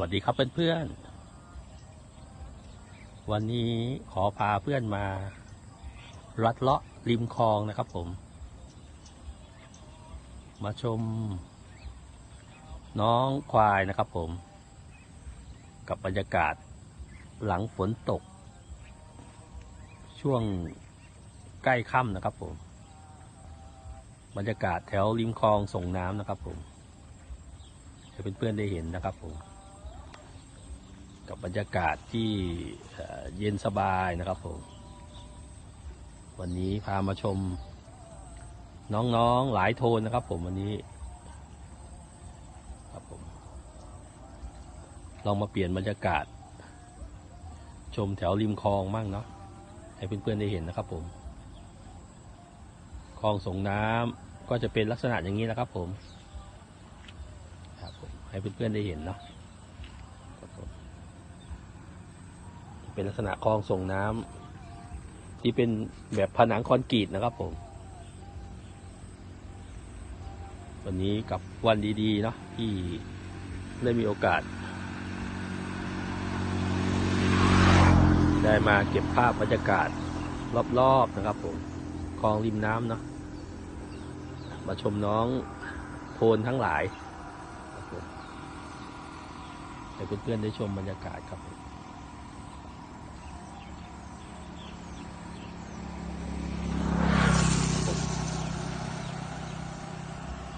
วัสดีครับเพื่อนๆ วันนี้ขอพาเพื่อนมาลัดเลาะริมคลองนะครับผม มาชม น้องควายนะครับผม กับบรรยากาศหลังฝนตก ช่วงใกล้ค่ำนะครับผม บรรยากาศแถวริมคลองส่งน้ำนะครับผมให้เพื่อนๆได้เห็นนะครับผม กับบรรยากาศที่เย็นสบายนะครับผม วันนี้พามาชม น้องๆหลายโทนนะครับ ผมวันนี้ครับผมลองมาเปลี่ยนบรรยากาศ ชมแถวริมคลองมั่งเนาะให้เพื่อนๆได้เห็นนะครับผม คลองส่งน้ำก็จะเป็นลักษณะอย่างนี้นะครับผมครับผมให้เพื่อนๆได้เห็นเนาะครับผม เป็นลักษณะคลองส่งน้ำที่เป็นแบบผนังคอนกรีตนะครับผม วันนี้กับวันดีๆเนาะที่ได้มีโอกาส ได้มาเก็บภาพบรรยากาศรอบๆนะครับผมคลองริมน้ำเนาะมาชมน้องโทนทั้งหลายให้เพื่อนๆได้ชมบรรยากาศครับ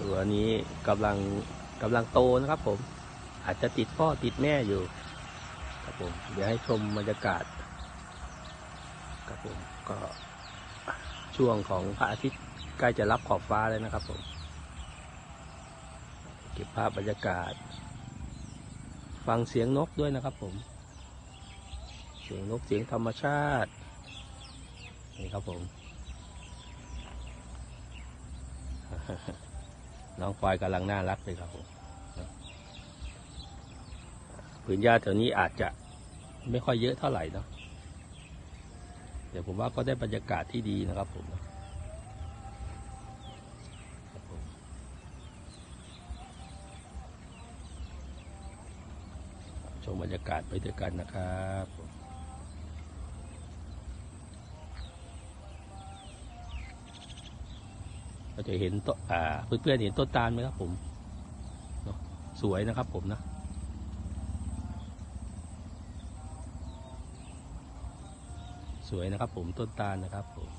ตัวนี้กำลังกำลังโตนะครับ ผม อาจจะติดพ่อติดแม่อยู่ ครับผม เดี๋ยวให้ชมบรรยากาศ ครับผมก็ช่วงของพระอาทิตย์ใกล้จะรับขอบฟ้าแล้วนะครับ ผม เก็บภาพบรรยากาศ ฟังเสียงนกด้วยนะครับ ผม เสียงนกเสียงธรรมชาตินี่ครับผม น้องควายกำลังน่ารักเลยครับผมผืนหญ้าแถวนี้อาจจะไม่ค่อยเยอะเท่าไหร่เนาะเดี๋ยวผมว่าก็ได้บรรยากาศที่ดีนะครับผมครับผมชมบรรยากาศไปด้วยกันนะครับ ผมก็จะเห็นต้นอ่าเพื่อนๆเห็นต้นตาลไหมครับผมสวยนะครับผมนะสวยนะครับผมต้นตาลนะครับผม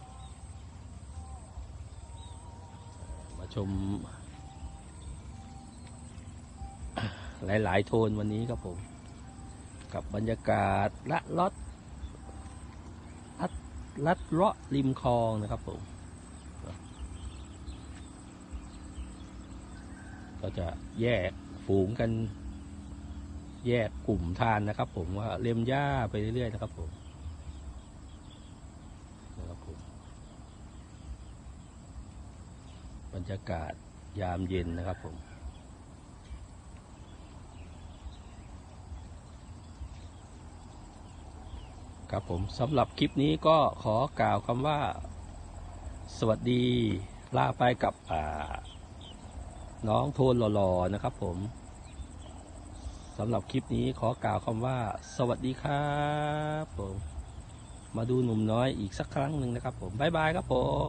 มาชม หลาย ๆ โทนวันนี้ครับผม กับบรรยากาศละลอดลัดลัดเลาะริมคลองนะครับผม ก็จะแยกฝูงกัน แยกกลุ่มทานนะครับ ผมว่าเล็มหญ้าไปเรื่อยๆนะครับผมนะครับผมบรรยากาศยามเย็นนะครับผมครับผมสำหรับคลิปนี้ก็ขอกล่าวคำว่า สวัสดีลาไปกับอ่า น้องโทนหล่อๆนะครับผมสำหรับคลิปนี้ขอกล่าวคำว่า สวัสดีครับผม มาดูหนุ่มน้อยอีกสักครั้งหนึ่งนะครับผม บ๊ายบายครับผม